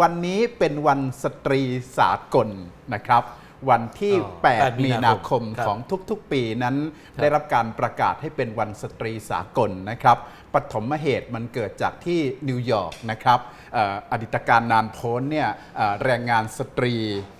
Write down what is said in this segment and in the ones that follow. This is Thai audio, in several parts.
วันนี้เป็นวันสตรีสากลนะครับ วันที่อ๋อ8มีนาคมครับของทุกๆปีนั้นครับได้รับการประกาศให้เป็นวันสตรีสากลนะครับปฐมเหตุมันเกิดจากที่นิวยอร์กนะครับเอ่ออดีตการนานโพ้นเนี่ยเอ่อแรงงานสตรี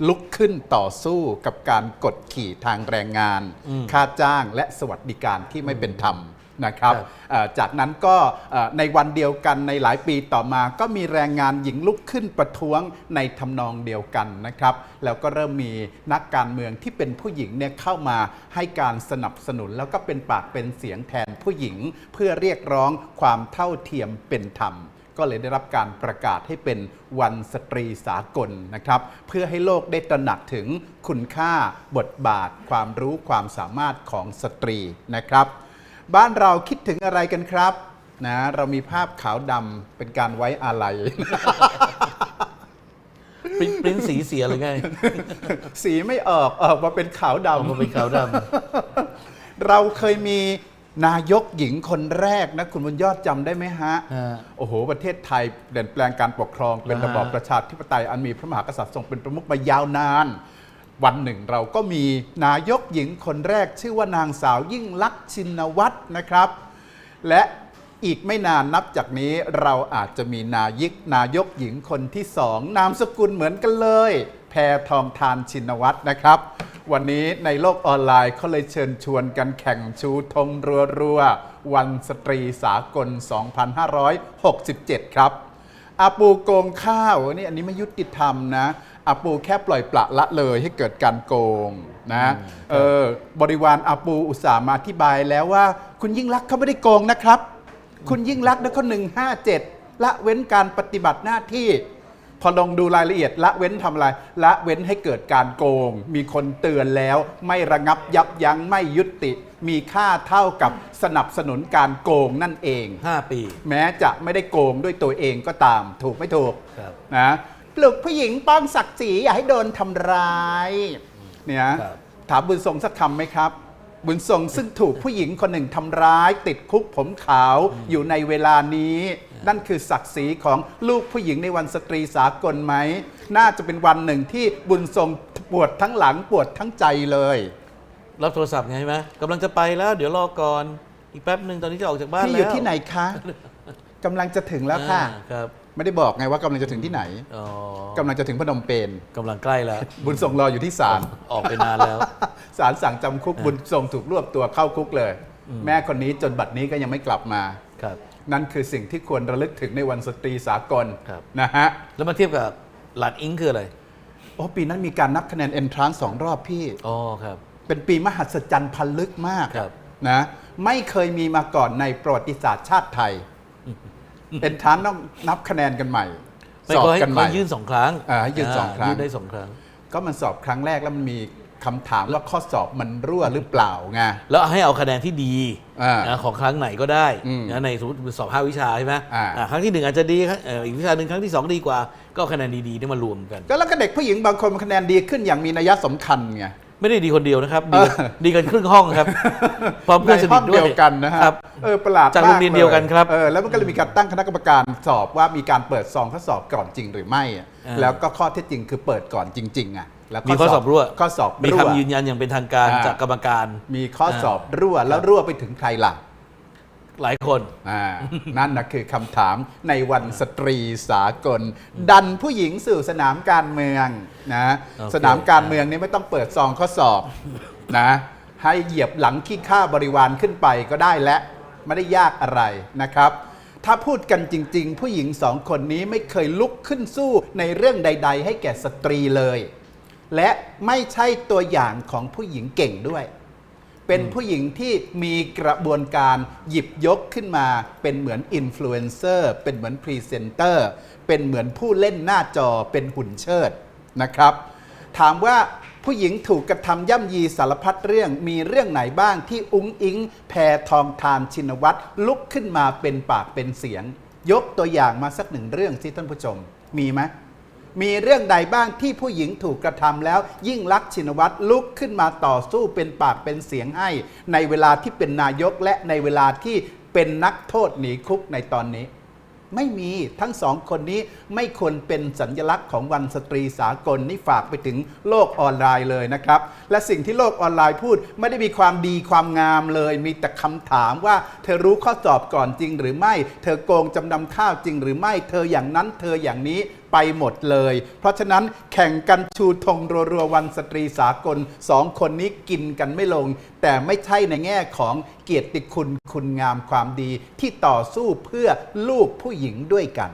ลุกขึ้นต่อสู้กับการกดขี่ทางแรงงานอืมค่าจ้างและสวัสดิการที่ไม่เป็นธรรม นะครับครับเอ่อจากนั้นก็เอ่อในวันเดียวกันในหลายปีต่อมา ก็มีแรงงานหญิงลุกขึ้นประท้วงในทำนองเดียวกันนะครับ แล้วก็เริ่มมีนักการเมืองที่เป็นผู้หญิงเนี่ยเข้ามาให้การสนับสนุน แล้วก็เป็นปากเป็นเสียงแทนผู้หญิง เพื่อเรียกร้องความเท่าเทียมเป็นธรรมก็เลยได้รับการประกาศให้เป็นวันสตรีสากลนะครับ เพื่อให้โลกได้ตระหนักถึงคุณค่าบทบาท ความรู้ความสามารถของสตรีนะครับ บ้านเราคิดถึงอะไรกันครับนะเรามีภาพขาวดำเป็นการไว้อาลัย ปริ้นปริ้นสีเสียหรือไงสีไม่ออกออกมาเป็นขาวเอามาดำเป็นขาวดเราเคยมีนายกหญิงคนแรกนะ คุณบุญยอดจำได้ไหมฮะำฮะโอ้โห ประเทศไทยเปลี่ยนแปลงการปกครอง เป็นนะฮะระบอบประชาธิปไตยอันมีพระมหากษัตริย์ทรงเป็นประมุขมายาวนาน วันหนึ่งเราก็มีนายกหญิงคนแรกชื่อว่านางสาวยิ่งลักษณ์ชินวัตรนะครับ และอีกไม่นานนับจากนี้เราอาจจะมีนายิกนายกหญิงคนที่สองนามสกุลเหมือนกันเลย แพทองทานชินวัตรนะครับ วันนี้ในโลกออนไลน์เขาเลยเชิญชวนกันแข่งชูธงรัวๆ วันสตรีสากล 2567 ครับอาปูโกงข้าวนี่อันนี้ไม่ยุติธรรมนะ อาปูแค่ปล่อยปละละเลยให้เกิดการโกงนะเออบริวารอาปูอุตส่าห์มาอธิบายแล้วว่า คุณยิ่งรักษณ์เขาไม่ได้โกงนะครับ คุณยิ่งรักษณ์นะเขาหนึ่งห้าเจ็ดละเว้นการปฏิบัติหน้าที่ พอลองดูรายละเอียดละเว้นทำอะไรละเว้นให้เกิดการโกง มีคนเตือนแล้ว ไม่ระงับยับยั้งไม่ยุติ มีค่าเท่ากับสนับสนุนการโกงนั่นเองห้าปี แม้จะไม่ได้โกงด้วยตัวเองก็ตาม ถูกไม่ถูกครับ นะ ปลุกผู้หญิงป้องศักดิ์ศรีอย่าให้โดนทำร้าย เนี่ยครับ ถามบุญทรงสักคำไหมครับ บุญทรงซึ่งถูกผู้หญิงคนหนึ่งทำร้าย ติดคุกผมขาวอยู่ในเวลานี้ นั่นคือศักดิ์ศรีของลูกผู้หญิงในวันสตรีสากลไหม น่าจะเป็นวันหนึ่งที่บุญทรงปวดทั้งหลังปวดทั้งใจเลย รับโทรศัพท์ไงใช่ไหมกำลังจะไปแล้วเดี๋ยวรอก่อนอีกแป๊บหนึ่งตอนนี้จะออกจากบ้านพี่แล้วอยู่ที่ไหนคะกำลังจะถึงแล้วค่ะ อ่าครับ ไม่ได้บอกไงว่ากำลังจะถึงที่ไหนอ๋อกำลังจะถึงพนมเปญกำลังใกล้แล้ว บุญทรงรออยู่ที่ศาลออกไปนานแล้ว ศาลสั่งจำคุกบุญทรงถูกรวบตัวเข้าคุกเลย แม่คนนี้จนบัดนี้ก็ยังไม่กลับมาครับ นั่นคือสิ่งที่ควรระลึกถึงในวันสตรีสากลครับ นะฮะแล้วมาเทียบกับหลานอิงคืออะไรโอ้ปีนั้นมีการนับคะแนนเอนทรานสองรอบพี่ อ๋อครับ เป็นปีมหัศจรรย์พันลึกมากครับ นะไม่เคยมีมาก่อนในประวัติศาสตร์ชาติไทย เอนทรานต้องนับคะแนนกันใหม่ไม่สอบก็ให้กันใหก็ม่ยื่นสองครั้งอ่าให้ยื่นสองครั้งยื่นได้สองครั้ง ก็มันสอบครั้งแรกแล้วมันมีคำถามว่าข้อสอบมันรั่วหรือเปล่าไงแล้วให้เอาคะแนนที่ดีอ่านะของครั้งไหนก็ได้อืมนะในสมมติสอบห้าวิชาใช่ไหมอ่าอ่าครั้งที่หนึ่งอาจจะดีครับเอ่ออีกวิชาหนึ่งครั้งที่สองดีกว่า ก็เอาคะแนนดีๆได้มารวมกัน ก็แล้วก็เด็กผู้หญิงบางคนมันคะแนนดีขึ้นอย่างมีนัยสำคัญไง ไม่ได้ดีคนเดียวนะครับ ดีกันเออดีกันครึ่งห้องครับพร้อมเพื่อนสในนิห้ทองด้วเดียยวกันนะฮะครับเออประหลาดจากมโรงเรียนเดียวกันครับเออแล้วมันก็เลยมีการตั้งคณะกรรมการสอบว่ามีการเปิดซองข้อสอบก่อนจริงหรือไม่อะอ่าแล้วก็ข้อเท็จจริงคือเปิดก่อนจริง ๆอะแล้วมีข้อสอบรั่วข้อสอบมีรั่วคำยืนยันอย่างเป็นทางการอ่าจากกรรมการ มีข้อสอบรั่วแล้วรั่วไปถึงใครล่ะ หลายคน อ่านั่นนะคือคำถามในวันสตรีสากล ดันผู้หญิงสู่สนามการเมืองนะโอเค สนามการเมืองนี้ไม่ต้องเปิดซองข้อสอบนะให้เหยียบหลังขี้ข้าบริวารขึ้นไปก็ได้และไม่ได้ยากอะไรนะครับ ถ้าพูดกันจริง ๆ ผู้หญิงสองคนนี้ไม่เคยลุกขึ้นสู้ในเรื่องใด ๆ ให้แก่สตรีเลย และไม่ใช่ตัวอย่างของผู้หญิงเก่งด้วย เป็นผู้หญิงที่มีกระบวนการหยิบยกขึ้นมา เป็นเหมือนอินฟลูเอนเซอร์เป็นเหมือนพรีเซนเตอร์เป็นเหมือนผู้เล่นหน้าจอเป็นหุ่นเชิดนะครับ ถามว่าผู้หญิงถูกกระทำย่ำยีสารพัดเรื่องมีเรื่องไหนบ้างที่อุ้งอิง แพทองทานชินวัตรลุกขึ้นมาเป็นปากเป็นเสียง ยกตัวอย่างมาสักหนึ่งเรื่องสิท่านผู้ชม มีไหม มีเรื่องใดบ้างที่ผู้หญิงถูกกระทำแล้ว ยิ่งลักษณ์ชินวัตรลุกขึ้นมาต่อสู้เป็นปากเป็นเสียงให้ ในเวลาที่เป็นนายกและในเวลาที่เป็นนักโทษหนีคุกในตอนนี้ ไม่มีทั้งสองคนนี้ไม่ควรเป็นสัญลักษณ์ของวันสตรีสากลนี่ฝากไปถึงโลกออนไลน์เลยนะครับ และสิ่งที่โลกออนไลน์พูดไม่ได้มีความดีความงามเลย มีแต่คำถามว่า เธอรู้ข้อสอบก่อนจริงหรือไม่ เธอโกงจำนำข้าวจริงหรือไม่ เธออย่างนั้นเธออย่างนี้ ไปหมดเลย เพราะฉะนั้นแข่งกันชูธงรัวๆวันสตรีสากลสองคนนี้กินกันไม่ลง แต่ไม่ใช่ในแง่ของเกียรติคุณคุณงามความดี ที่ต่อสู้เพื่อลูกผู้หญิงด้วยกัน